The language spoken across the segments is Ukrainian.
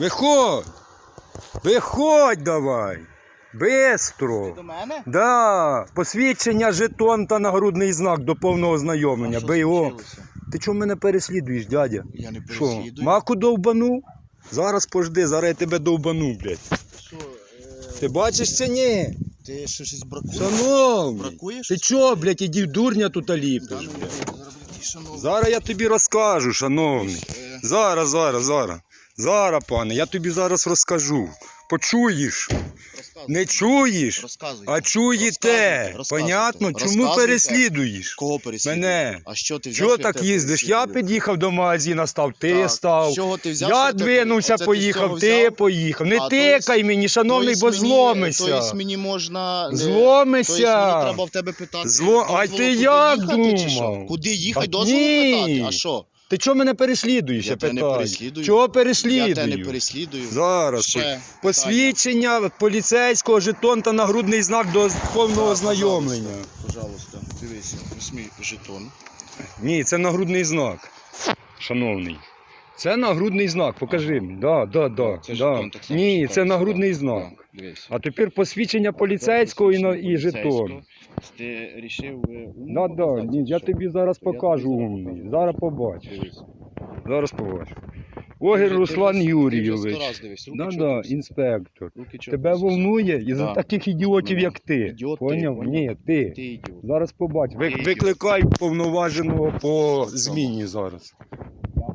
Виходь! Виходь давай! Бистро! До мене? Да, посвідчення, жетон та нагрудний знак до повного ознайомлення. що Бий Ти чому мене переслідуєш, дядя? Я не Що, маку довбану? Зараз пожди, зараз я тебе довбану, блядь. Що, е, Ти бачиш чи ні? Ти що щось бракує? Шановний, Бракує ти щось? чо, блядь, іди дурня тут ліпиш, ну, блядь. Зараз я тобі розкажу, шановний. Е, Зараз, зараз, зараз. Зараз, пане, я тобі зараз розкажу. Почуєш? Не чуєш? А чуєте? Розказуйте, розказуйте. Понятно? Чому переслідуєш? Кого переслідує? Мене. А що ти взяв? Чого що так їздиш? Я під'їхав до магазину, став, ти Так, став. чого ти взяв, Я двинувся, ти поїхав, ти поїхав. Не А, тикай мені, шановний, То бо мені- зломишся. Мені можна... не- Зломишся. То єсть мені треба в тебе питати. Зло- А ти як думав? Куди їхати, дозволу питати? А що? Ти чого мене переслідуєш? Я тебе не питаю? переслідую. Чого Я тебе не переслідую. Зараз. Ще питання. Посвідчення поліцейського, жетон та нагрудний знак до повного ознайомлення. Пожалуйста, пожалуйста, дивися, візьми жетон. Ні, це нагрудний знак. Шановний. Це нагрудний знак, покажи мені. Да, да, да, Це да. так само Ні, шукається, це нагрудний знак. Так, дивись. А тепер посвідчення поліцейського і, на- і жетон. Ти рішив Да, да, ні, я тобі зараз покажу умний. Зараз побачиш. Зараз побачиш. Огір Руслан Юрійович. Да, да, інспектор. Тебе волнує із-за Да. таких ідіотів, Мене. як ти. Ідіот ти, Поняв? поняв? Ні, ти. Ти ідіот. Зараз побач. Ви, Ти викликай повноваженого по зміні зараз.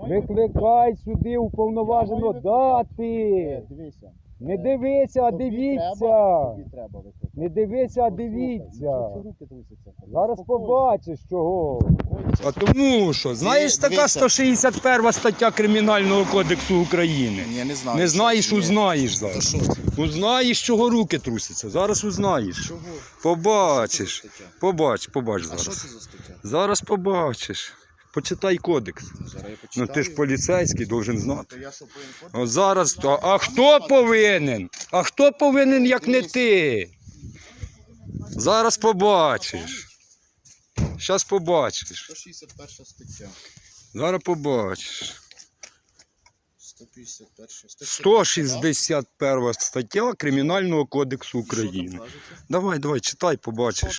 Викликай сюди уповноваженого дати. Дивися. Не дивися, а дивіться. Не дивися, а дивіться. ну, трусяться? Зараз побачиш чого. А тому що, знаєш, така 161 стаття Кримінального кодексу України. Ні, не знаю. Не знаєш, узнаєш зараз. Узнаєш, чого руки трусяться. Зараз узнаєш. Чого? Побачиш. Побач, побач А що зараз. це за стаття? Зараз побачиш. Почитай кодекс. Ну, Зараз я Ну ти ж поліцейський, должен знати. То я що повинен ходити? О, зараз то. А хто повинен? А хто повинен, як не ти? Зараз побачиш. Зараз побачиш. 161 стаття. Зараз побачиш. 151 стаття. 161 стаття Кримінального кодексу України. Давай, давай, читай, побачиш.